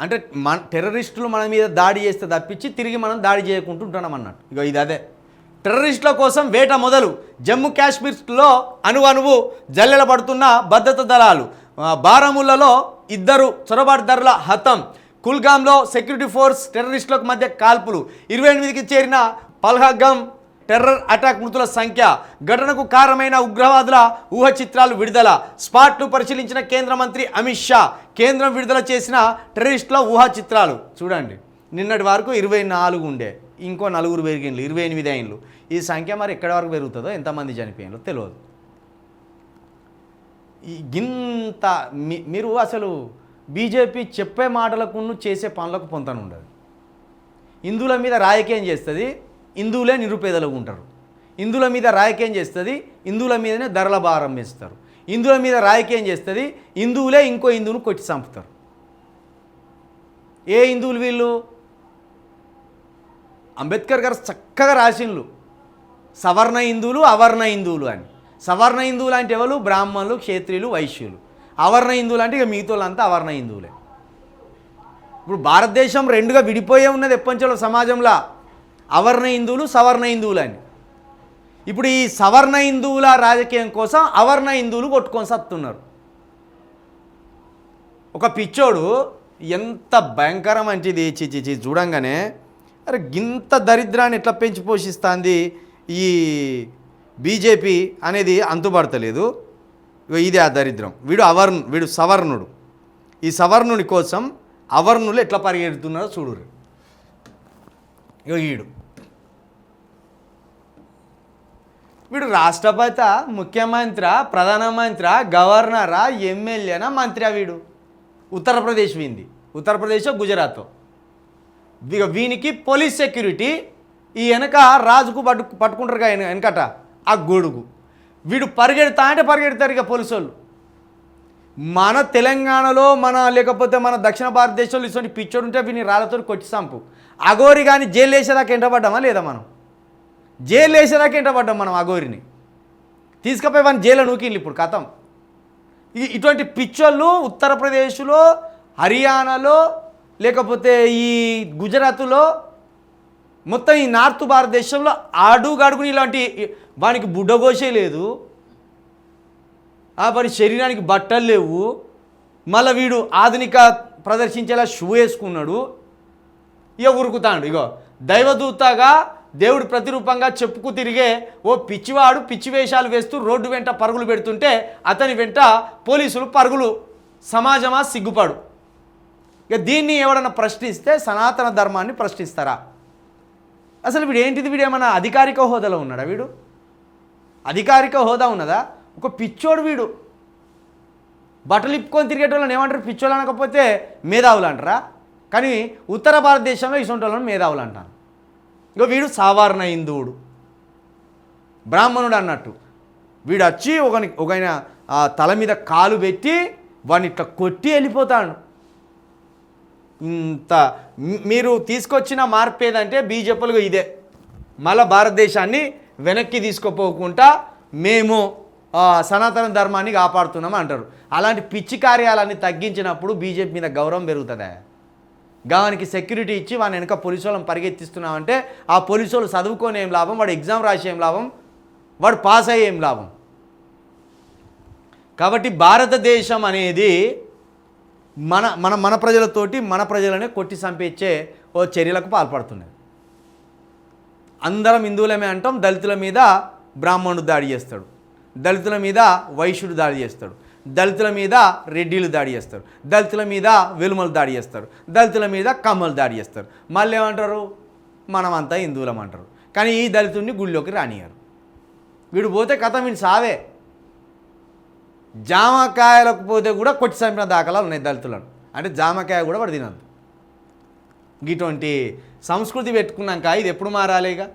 అంటే మన టెర్రరిస్టులు మన మీద దాడి చేస్తే తప్పించి తిరిగి మనం దాడి చేయకుంటుంటున్నాం అన్నట్టు. ఇక ఇది అదే. టెర్రరిస్టుల కోసం వేట మొదలు. జమ్మూ కాశ్మీర్లో అణువణువు జల్లెల పడుతున్న భద్రత దళాలు. ఆ, బారాముల్లలో ఇద్దరు చొరబాటుదారుల హతం. కుల్గాంలో సెక్యూరిటీ ఫోర్స్ టెర్రరిస్టులకు మధ్య కాల్పులు. ఇరవై ఎనిమిదికి చేరిన పల్హగం టెర్రర్ అటాక్ మృతుల సంఖ్య ఘటనకు కారణమైన ఉగ్రవాదుల ఊహ చిత్రాలు విడుదల. స్పాట్ను పరిశీలించిన కేంద్ర మంత్రి అమిత్ షా కేంద్రం విడుదల చేసిన టెర్రరిస్టుల ఊహా చిత్రాలు చూడండి నిన్నటి వరకు ఇరవై నాలుగు ఉండే ఇంకో నలుగురు పెరిగిండ్లు ఇరవై ఎనిమిది అయినలు ఈ సంఖ్య మరి ఎక్కడి వరకు పెరుగుతుందో ఎంతమంది చనిపోయినలో తెలియదు. ఈ గింత మీ- మీరు అసలు బీజేపీ చెప్పే మాటలకు చేసే పనులకు పొంతన ఉండదు. హిందువుల మీద రాజకీయం చేస్తుంది హిందువులే నిరుపేదలుగా ఉంటారు. హిందువుల మీద రాయకేం చేస్తుంది హిందువుల మీదనే ధరల భారం వేస్తారు. హిందువుల మీద రాయకేం చేస్తుంది హిందువులే ఇంకో హిందువును కొట్టి చంపుతారు. ఏ హిందువులు వీళ్ళు? అంబేద్కర్ గారు చక్కగా రాసిండ్లు. సవర్ణ హిందువులు అవర్ణ హిందువులు అని. సవర్ణ హిందువులు అంటే ఎవరు? బ్రాహ్మణులు క్షేత్రియులు వైశ్యులు. అవర్ణ హిందువులు అంటే ఇక మిగతా అవర్ణ హిందువులే. ఇప్పుడు భారతదేశం రెండుగా విడిపోయే ఉన్నది ఎప్పటించో సమాజంలో. అవర్ణ హిందువులు సవర్ణ హిందువులు అని. ఇప్పుడు ఈ సవర్ణ హిందువుల రాజకీయం కోసం అవర్ణ హిందువులు కొట్టుకొని సత్తున్నారు. ఒక పిచ్చోడు ఎంత భయంకరం అంటే ఇది చి చూడంగానే అరే గింత దరిద్రాన్ని ఎట్లా పెంచి పోషిస్తుంది ఈ బీజేపీ అనేది అంతుపడతలేదు. ఇగో ఇదే ఆ దరిద్రం. వీడు అవర్ణ వీడు సవర్ణుడు. ఈ సవర్ణుని కోసం అవర్ణులు ఎట్లా పరిగెడుతున్నారో చూడురు ఇగో వీడు రాష్ట్రపతి ముఖ్యమంత్రి ప్రధానమంత్రి గవర్నరా ఎమ్మెల్యేనా మంత్రి వీడు? ఉత్తరప్రదేశ్ వింది. ఉత్తరప్రదేశ్ గుజరాత్. ఇక వీనికి పోలీస్ సెక్యూరిటీ ఈ వెనక రాజుకు పట్టు పట్టుకుంటారు కదా వెనకట? ఆ గొడుగు. వీడు పరిగెడతా అంటే పరిగెడతారు ఇక పోలీసు వాళ్ళు మన తెలంగాణలో మన లేకపోతే మన దక్షిణ భారతదేశంలో ఇటువంటి పిచ్చోడు ఉంటే వీని రాళ్ళతో కొట్టి సంపు అగోరి కానీ జైలు వేసేదాకా ఎంటబడ్డామా లేదా మనం? జైలు వేసేదాకా ఎంటబడ్డాం మనం అగోరిని తీసుకుపోయి వాడిని జైలు నూకిళ్ళు ఇప్పుడు కథం. ఈ- ఇటువంటి పిచ్చోళ్ళు ఉత్తరప్రదేశ్లో హర్యానాలో లేకపోతే ఈ గుజరాత్లో మొత్తం ఈ నార్త్ భారతదేశంలో అడుగడుగుని ఇలాంటి వానికి బుడ్డగోసే లేదు. ఆ మరి శరీరానికి బట్టలు లేవు. మళ్ళీ వీడు ఆధునిక ప్రదర్శించేలా షూ వేసుకున్నాడు. ఇక ఉరుకుతాడు. ఇగో దైవదూతగా దేవుడు ప్రతిరూపంగా చెప్పుకు తిరిగే ఓ పిచ్చివాడు పిచ్చి వేషాలు వేస్తూ రోడ్డు వెంట పరుగులు పెడుతుంటే అతని వెంట పోలీసులు పరుగులు సమాజమా సిగ్గుపడు. ఇక దీన్ని ఎవడన్నా ప్రశ్నిస్తే సనాతన ధర్మాన్ని ప్రశ్నిస్తారా? అసలు వీడు ఏంటిది వీడు ఏమన్నా అధికారిక హోదాలో ఉన్నాడా వీడు? అధికారిక హోదా ఉన్నదా? ఒక పిచ్చోడు వీడు. బట్టలు ఇప్పుకొని తిరిగేటోళ్ళని ఏమంటారు? పిచ్చోళ్ళు అనకపోతే మేధావులు అంటారా? కానీ ఉత్తర భారతదేశంలో ఇటువంటి వాళ్ళని మేధావులు అంటారు. ఇక వీడు సాధారణ హిందువుడు. బ్రాహ్మణుడు అన్నట్టు. వీడు వచ్చి ఒకని ఒకైన తల మీద కాలు పెట్టి వాడిని ఇట్లా కొట్టి వెళ్ళిపోతాడు. ఇంత మీరు తీసుకొచ్చిన మార్పు ఏదంటే బీజేపీలుగా ఇదే. మళ్ళా భారతదేశాన్ని వెనక్కి తీసుకుపోకుండా మేము సనాతన ధర్మాన్ని కాపాడుతున్నాం అంటారు. అలాంటి పిచ్చి కార్యాలన్నీ తగ్గించినప్పుడు బీజేపీ మీద గౌరవం పెరుగుతుందా? గానికి సెక్యూరిటీ ఇచ్చి వాని వెనక పోలీసు వాళ్ళని పరిగెత్తిస్తున్నామంటే ఆ పోలీసు వాళ్ళు చదువుకొని ఏం లాభం? వాడు ఎగ్జామ్ రాసి ఏం లాభం? వాడు పాస్ అయ్యే ఏం లాభం? కాబట్టి భారతదేశం అనేది మన మన మన ప్రజలతోటి మన ప్రజలనే కొట్టి చంపించే ఓ చర్యలకు పాల్పడుతున్నది. అందరం హిందువులమే అంటాం దళితుల మీద బ్రాహ్మణుడు దాడి చేస్తాడు. దళితుల మీద వైశ్యుడు దాడి చేస్తాడు దళితుల మీద రెడ్డిలు దాడి చేస్తారు. దళితుల మీద వెలుమలు దాడి చేస్తారు. దళితుల మీద కమ్మలు దాడి చేస్తారు. మళ్ళీ ఏమంటారు? మనమంతా హిందువులం అంటారు. కానీ ఈ దళితుడిని గుళ్ళోకి రానియరు వీడు పోతే కథ వీడు సావే. జామకాయలకు పోతే కూడా కొట్టి చంపిన దాఖలాలు ఉన్నాయి దళితులను. అంటే జామకాయ కూడా వాడు తినద్దు. ఇటువంటి సంస్కృతి పెట్టుకున్నాక ఇది ఎప్పుడు మారాలి ఇక?